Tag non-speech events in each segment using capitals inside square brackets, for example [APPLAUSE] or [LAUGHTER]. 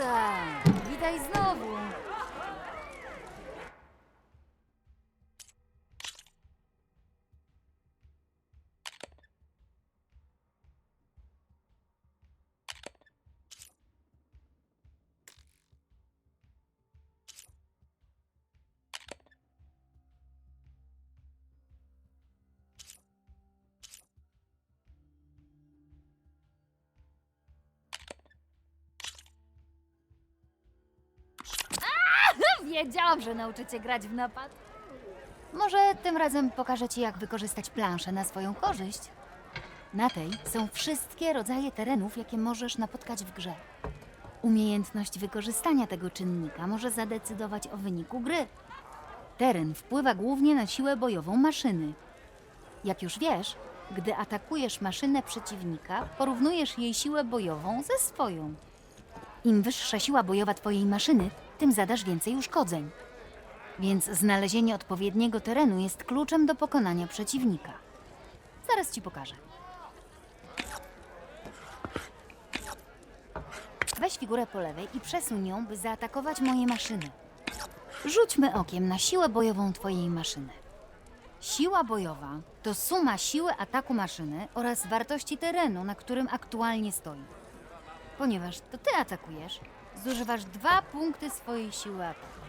przygoda! Witaj znowu! Wiedziałam, że nauczycie grać w napad. Może tym razem pokażę ci, jak wykorzystać planszę na swoją korzyść. Na tej są wszystkie rodzaje terenów, jakie możesz napotkać w grze. Umiejętność wykorzystania tego czynnika może zadecydować o wyniku gry. Teren wpływa głównie na siłę bojową maszyny. Jak już wiesz, gdy atakujesz maszynę przeciwnika, porównujesz jej siłę bojową ze swoją. Im wyższa siła bojowa twojej maszyny, tym zadasz więcej uszkodzeń. Więc znalezienie odpowiedniego terenu jest kluczem do pokonania przeciwnika. Zaraz ci pokażę. Weź figurę po lewej i przesuń ją, by zaatakować moje maszyny. Rzućmy okiem na siłę bojową twojej maszyny. Siła bojowa to suma siły ataku maszyny oraz wartości terenu, na którym aktualnie stoi. Ponieważ to ty atakujesz, zużywasz dwa punkty swojej siły ataku.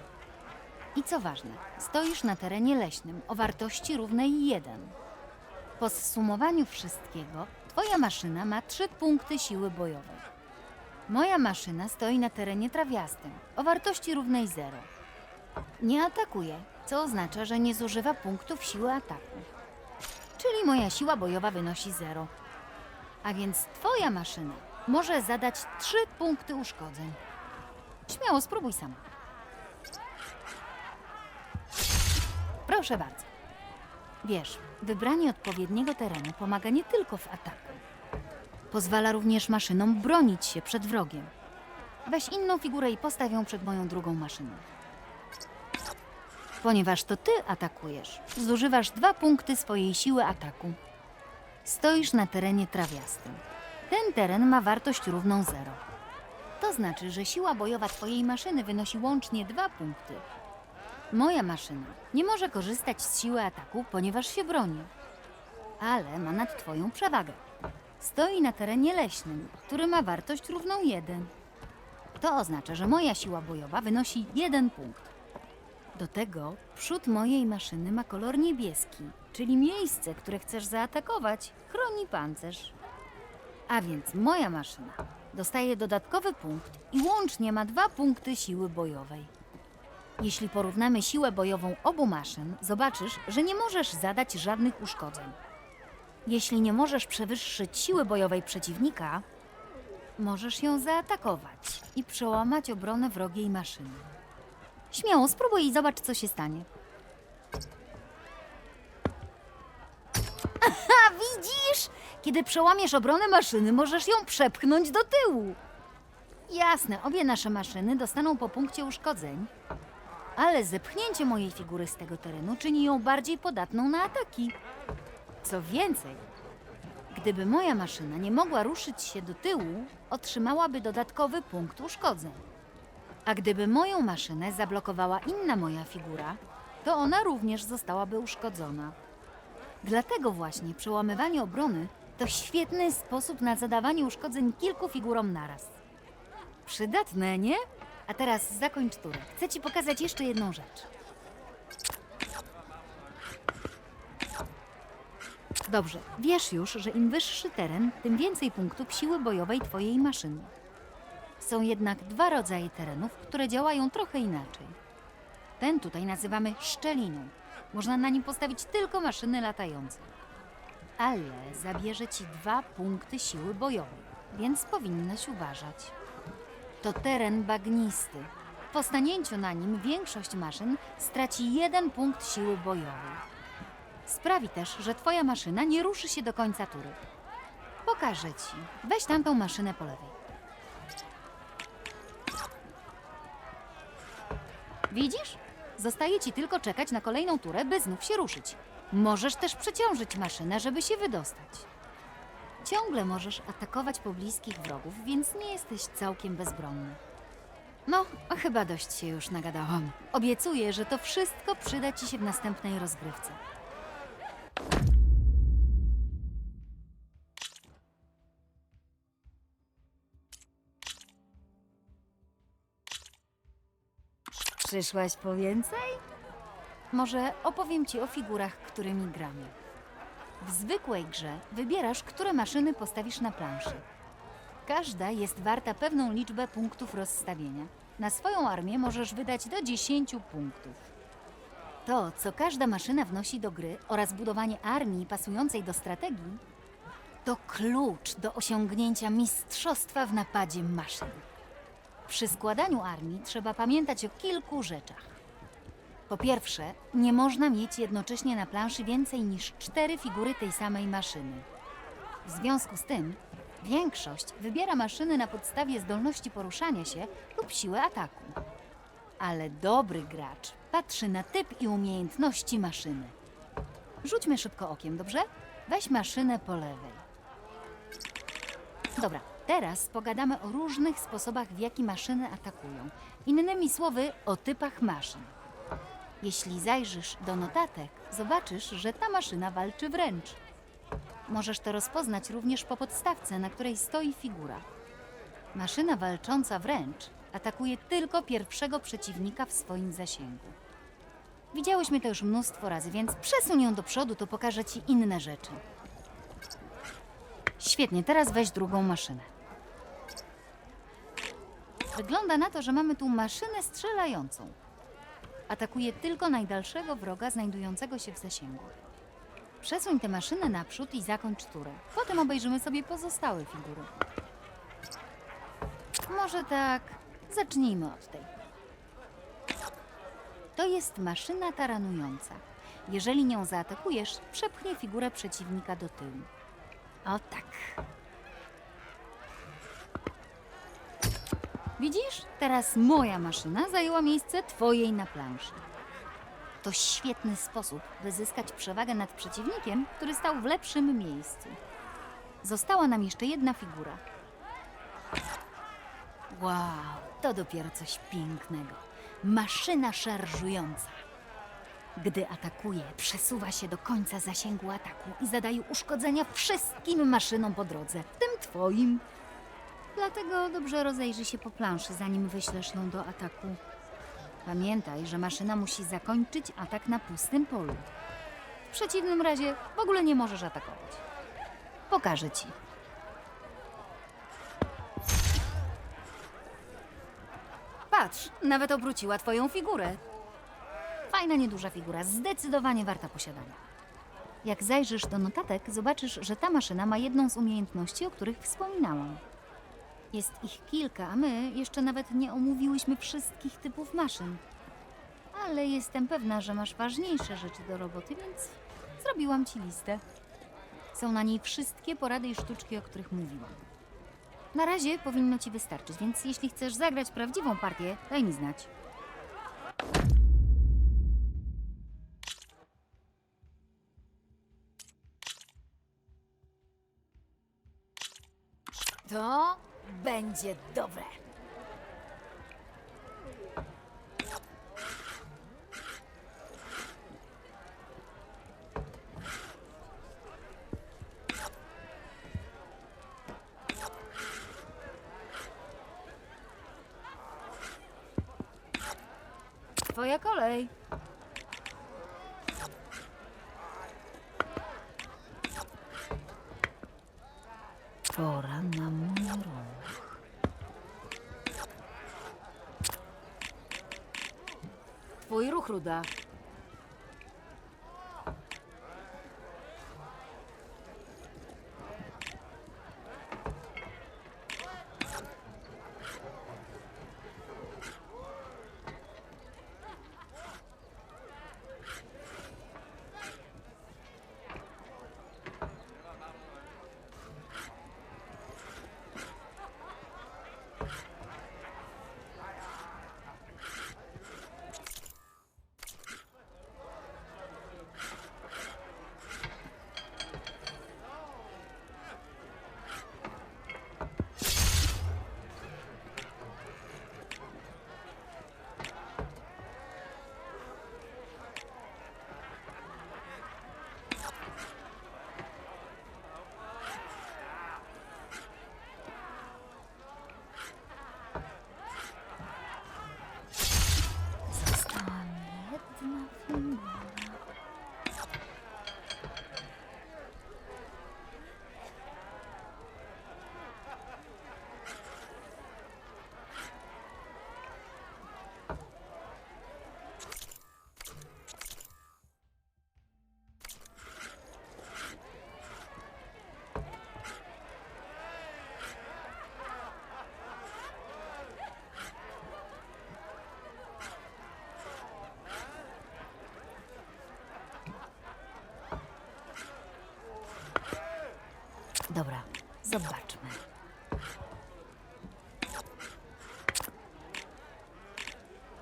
I co ważne, stoisz na terenie leśnym o wartości równej 1. Po zsumowaniu wszystkiego, twoja maszyna ma 3 punkty siły bojowej. Moja maszyna stoi na terenie trawiastym o wartości równej 0. Nie atakuje, co oznacza, że nie zużywa punktów siły ataku. Czyli moja siła bojowa wynosi 0. A więc twoja maszyna może zadać 3 punkty uszkodzeń. Śmiało spróbuj sama. Proszę bardzo. Wiesz, wybranie odpowiedniego terenu pomaga nie tylko w ataku. Pozwala również maszynom bronić się przed wrogiem. Weź inną figurę i postaw ją przed moją drugą maszyną. Ponieważ to ty atakujesz, zużywasz dwa punkty swojej siły ataku. Stoisz na terenie trawiastym. Ten teren ma wartość równą zero. To znaczy, że siła bojowa twojej maszyny wynosi łącznie dwa punkty. Moja maszyna nie może korzystać z siły ataku, ponieważ się broni. Ale ma nad twoją przewagę. Stoi na terenie leśnym, który ma wartość równą jeden. To oznacza, że moja siła bojowa wynosi jeden punkt. Do tego przód mojej maszyny ma kolor niebieski, czyli miejsce, które chcesz zaatakować, chroni pancerz. A więc moja maszyna dostaje dodatkowy punkt i łącznie ma dwa punkty siły bojowej. Jeśli porównamy siłę bojową obu maszyn, zobaczysz, że nie możesz zadać żadnych uszkodzeń. Jeśli nie możesz przewyższyć siły bojowej przeciwnika, możesz ją zaatakować i przełamać obronę wrogiej maszyny. Śmiało spróbuj i zobacz, co się stanie. Aha, [LAUGHS] widzisz? Kiedy przełamiesz obronę maszyny, możesz ją przepchnąć do tyłu. Jasne, obie nasze maszyny dostaną po punkcie uszkodzeń, ale zepchnięcie mojej figury z tego terenu czyni ją bardziej podatną na ataki. Co więcej, gdyby moja maszyna nie mogła ruszyć się do tyłu, otrzymałaby dodatkowy punkt uszkodzeń. A gdyby moją maszynę zablokowała inna moja figura, to ona również zostałaby uszkodzona. Dlatego właśnie przełamywanie obrony to świetny sposób na zadawanie uszkodzeń kilku figurom naraz. Przydatne, nie? A teraz zakończ turę. Chcę ci pokazać jeszcze jedną rzecz. Dobrze, wiesz już, że im wyższy teren, tym więcej punktów siły bojowej twojej maszyny. Są jednak dwa rodzaje terenów, które działają trochę inaczej. Ten tutaj nazywamy szczeliną. Można na nim postawić tylko maszyny latające. Ale zabierze ci dwa punkty siły bojowej, więc powinnaś uważać. To teren bagnisty. Po stanięciu na nim większość maszyn straci jeden punkt siły bojowej. Sprawi też, że twoja maszyna nie ruszy się do końca tury. Pokażę ci. Weź tamtą maszynę po lewej. Widzisz? Zostaje ci tylko czekać na kolejną turę, by znów się ruszyć. Możesz też przeciążyć maszynę, żeby się wydostać. Ciągle możesz atakować pobliskich wrogów, więc nie jesteś całkiem bezbronny. No, chyba dość się już nagadałam. Obiecuję, że to wszystko przyda ci się w następnej rozgrywce. Przyszłaś po więcej? Może opowiem ci o figurach, którymi gramy. W zwykłej grze wybierasz, które maszyny postawisz na planszy. Każda jest warta pewną liczbę punktów rozstawienia. Na swoją armię możesz wydać do 10 punktów. To, co każda maszyna wnosi do gry oraz budowanie armii pasującej do strategii, to klucz do osiągnięcia mistrzostwa w napadzie maszyn. Przy składaniu armii trzeba pamiętać o kilku rzeczach. Po pierwsze, nie można mieć jednocześnie na planszy więcej niż cztery figury tej samej maszyny. W związku z tym, większość wybiera maszyny na podstawie zdolności poruszania się lub siły ataku. Ale dobry gracz patrzy na typ i umiejętności maszyny. Rzućmy szybko okiem, dobrze? Weź maszynę po lewej. Dobra, teraz pogadamy o różnych sposobach, w jaki maszyny atakują. Innymi słowy, o typach maszyn. Jeśli zajrzysz do notatek, zobaczysz, że ta maszyna walczy wręcz. Możesz to rozpoznać również po podstawce, na której stoi figura. Maszyna walcząca wręcz atakuje tylko pierwszego przeciwnika w swoim zasięgu. Widziałyśmy to już mnóstwo razy, więc przesuń ją do przodu, to pokażę ci inne rzeczy. Świetnie, teraz weź drugą maszynę. Wygląda na to, że mamy tu maszynę strzelającą. Atakuje tylko najdalszego wroga znajdującego się w zasięgu. Przesuń tę maszynę naprzód i zakończ turę. Potem obejrzymy sobie pozostałe figury. Może tak, zacznijmy od tej. To jest maszyna taranująca. Jeżeli nią zaatakujesz, przepchnie figurę przeciwnika do tyłu. O tak. Widzisz? Teraz moja maszyna zajęła miejsce twojej na planszy. To świetny sposób, by zyskać przewagę nad przeciwnikiem, który stał w lepszym miejscu. Została nam jeszcze jedna figura. Wow, to dopiero coś pięknego. Maszyna szarżująca. Gdy atakuje, przesuwa się do końca zasięgu ataku i zadaje uszkodzenia wszystkim maszynom po drodze, w tym twoim. Dlatego dobrze rozejrzyj się po planszy, zanim wyślesz ją do ataku. Pamiętaj, że maszyna musi zakończyć atak na pustym polu. W przeciwnym razie w ogóle nie możesz atakować. Pokażę ci. Patrz, nawet obróciła twoją figurę. Fajna, nieduża figura, zdecydowanie warta posiadania. Jak zajrzysz do notatek, zobaczysz, że ta maszyna ma jedną z umiejętności, o których wspominałam. Jest ich kilka, a my jeszcze nawet nie omówiłyśmy wszystkich typów maszyn. Ale jestem pewna, że masz ważniejsze rzeczy do roboty, więc zrobiłam ci listę. Są na niej wszystkie porady i sztuczki, o których mówiłam. Na razie powinno ci wystarczyć, więc jeśli chcesz zagrać prawdziwą partię, daj mi znać. To będzie dobre. Twoja kolej. Pora na mój По рух руда. Ruda. Zobaczmy.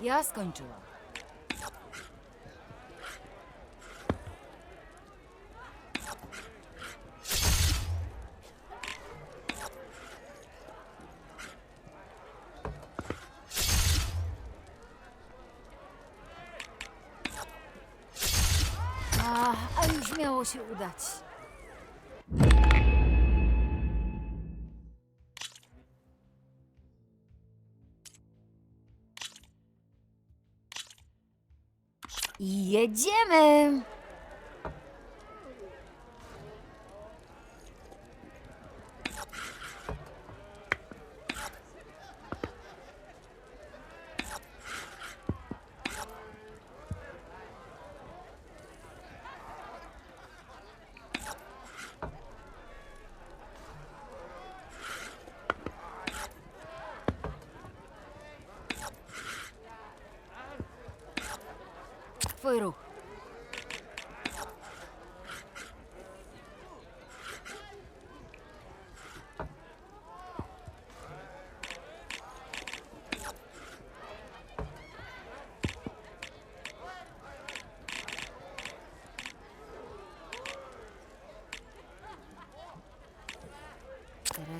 Ja skończyłam. A, a już miało się udać. Jedziemy!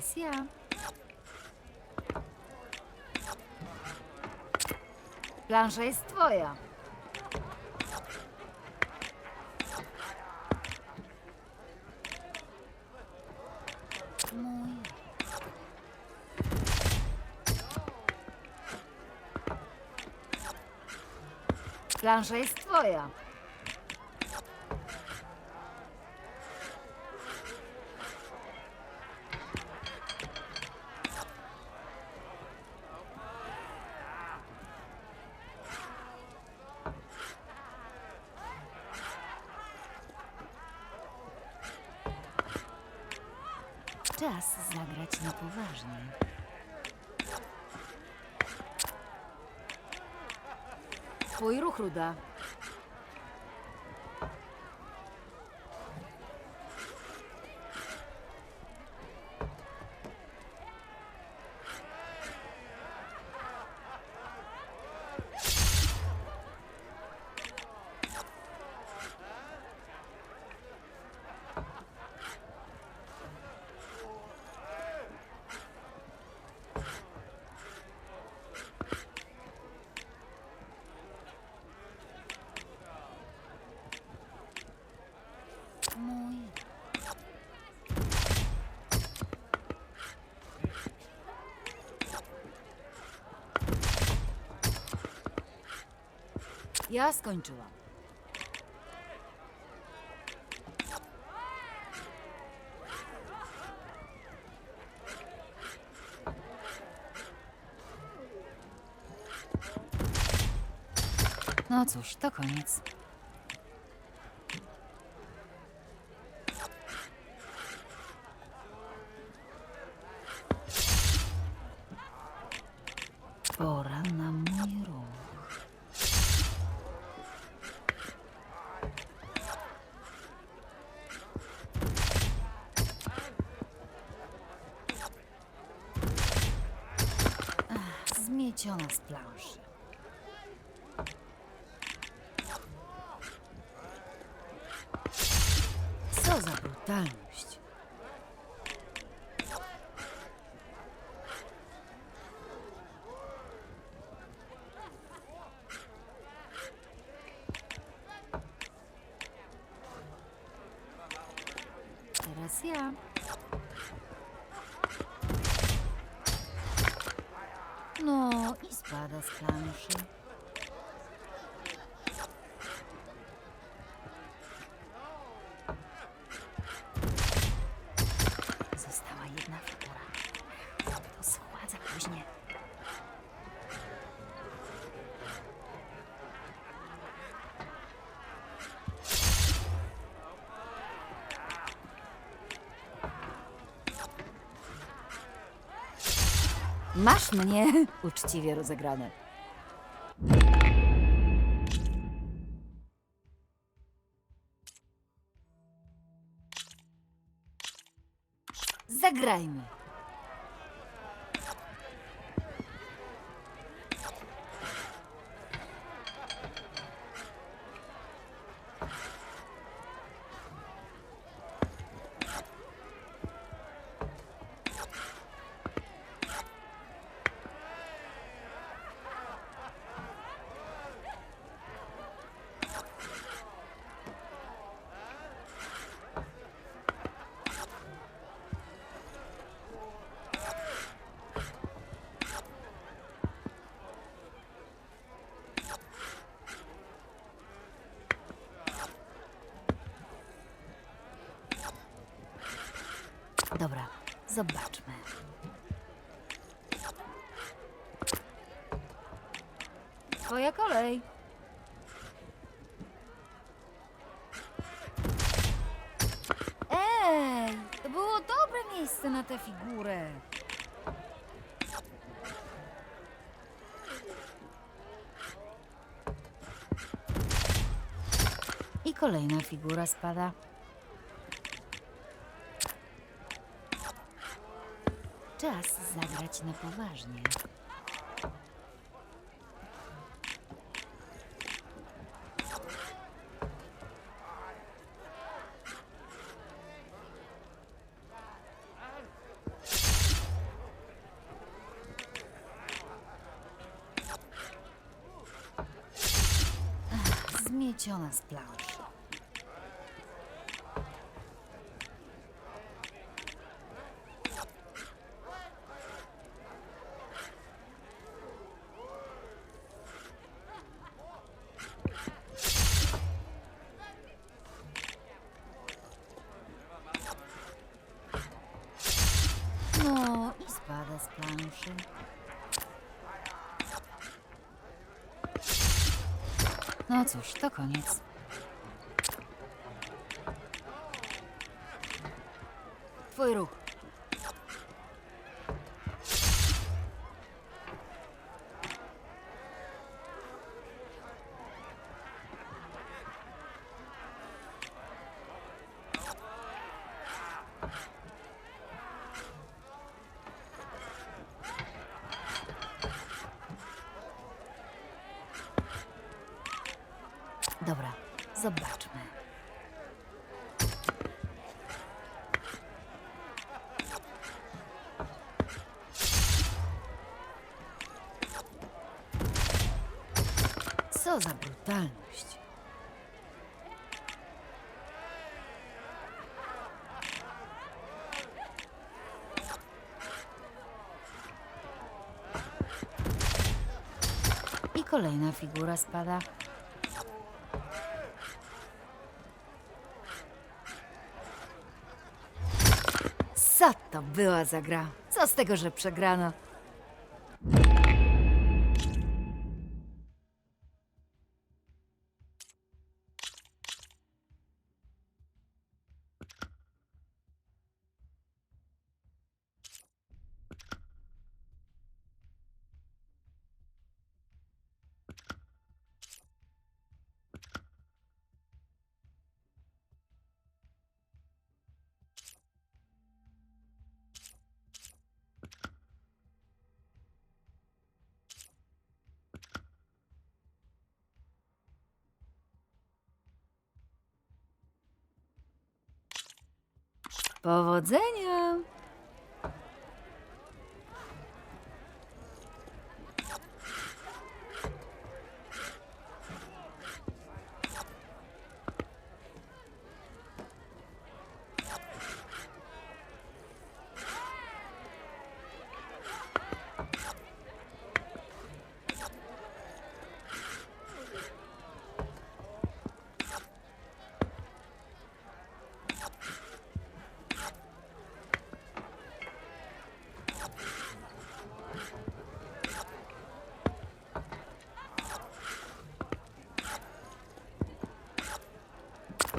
Teraz ja. Plansza jest twoja. Plansza jest twoja. Czas zagrać na poważnie. Twój ruch, Ja skończyłam. No cóż, to koniec. Pora na mój ruch. Ach, Zmieciona z planszy. Co za brutalność. Teraz ja. No i spada z planszy. Została jedna figura. To schładza później. Mnie [LAUGHS] uczciwie rozegrane. Zagrajmy. Dobra, zobaczmy. Twoja kolej. Ej, to było dobre miejsce na tę figurę. I kolejna figura spada. Czas zagrać na poważnie. Ach, Zmieciona z planszy. No i. No cóż, to koniec. Dobra, zobaczmy. Co za brutalność. I kolejna figura spada. Co to była za gra? Co z tego, że przegrano? Powodzenia!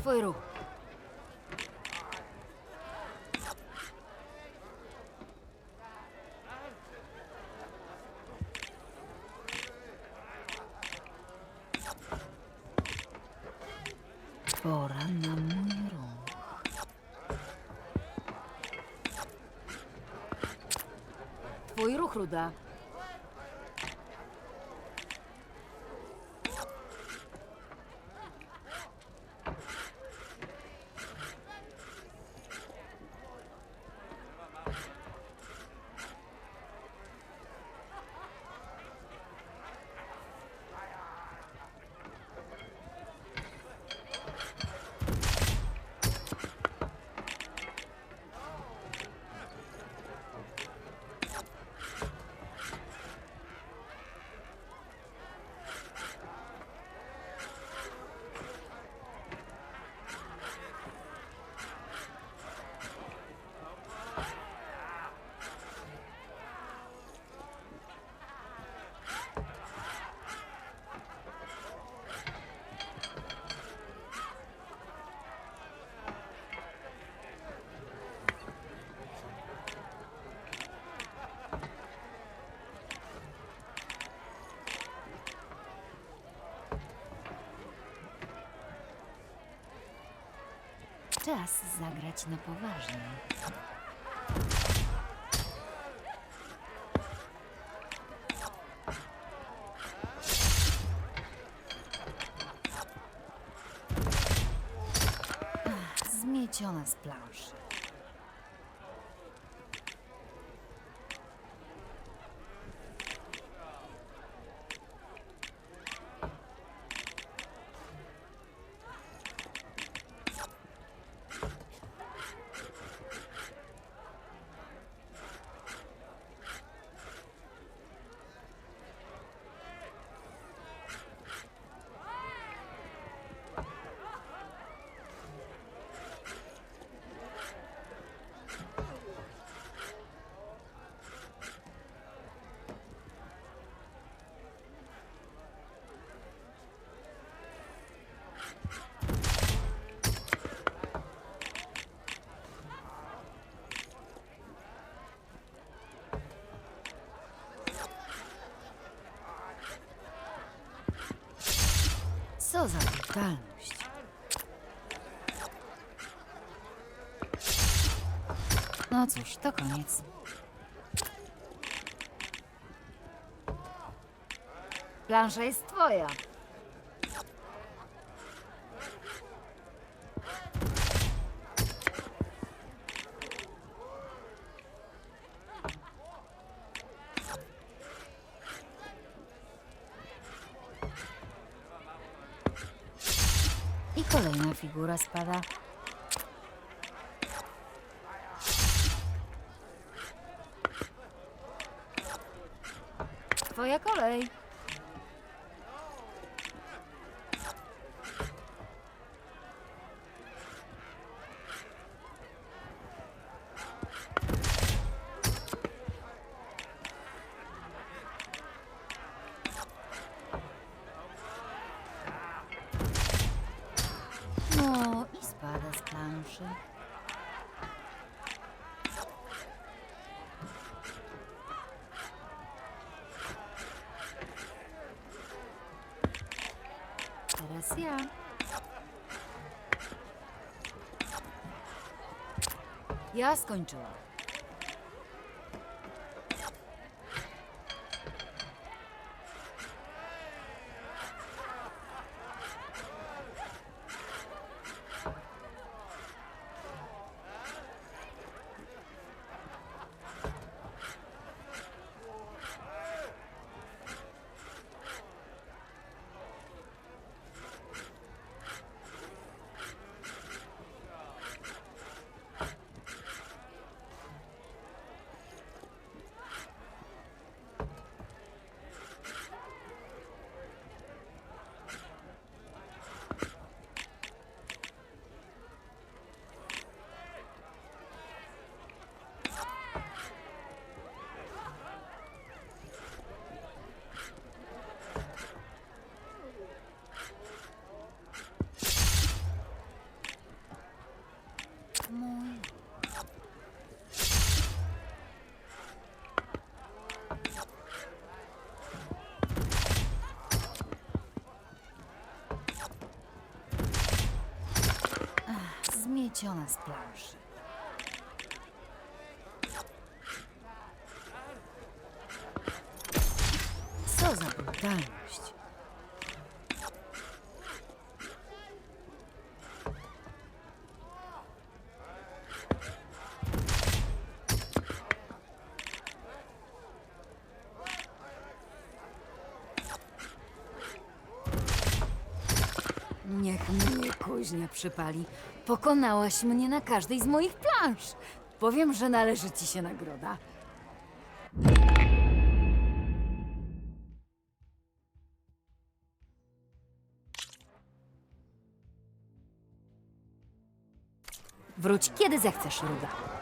Twój ruch. Pora na mój Czas zagrać na poważnie. Ach, Zmieciona z planszy. Co za brutalność. No cóż, to koniec. Plansza jest twoja. I kolejna figura spada. Twoja kolej. No i planszy. Teraz ja. Ja skończyłam. wyniesiona z planszy. Co za brutalność! Kuźnia przypali. Pokonałaś mnie na każdej z moich plansz. Powiem, że należy ci się nagroda. Wróć kiedy zechcesz, Ruda.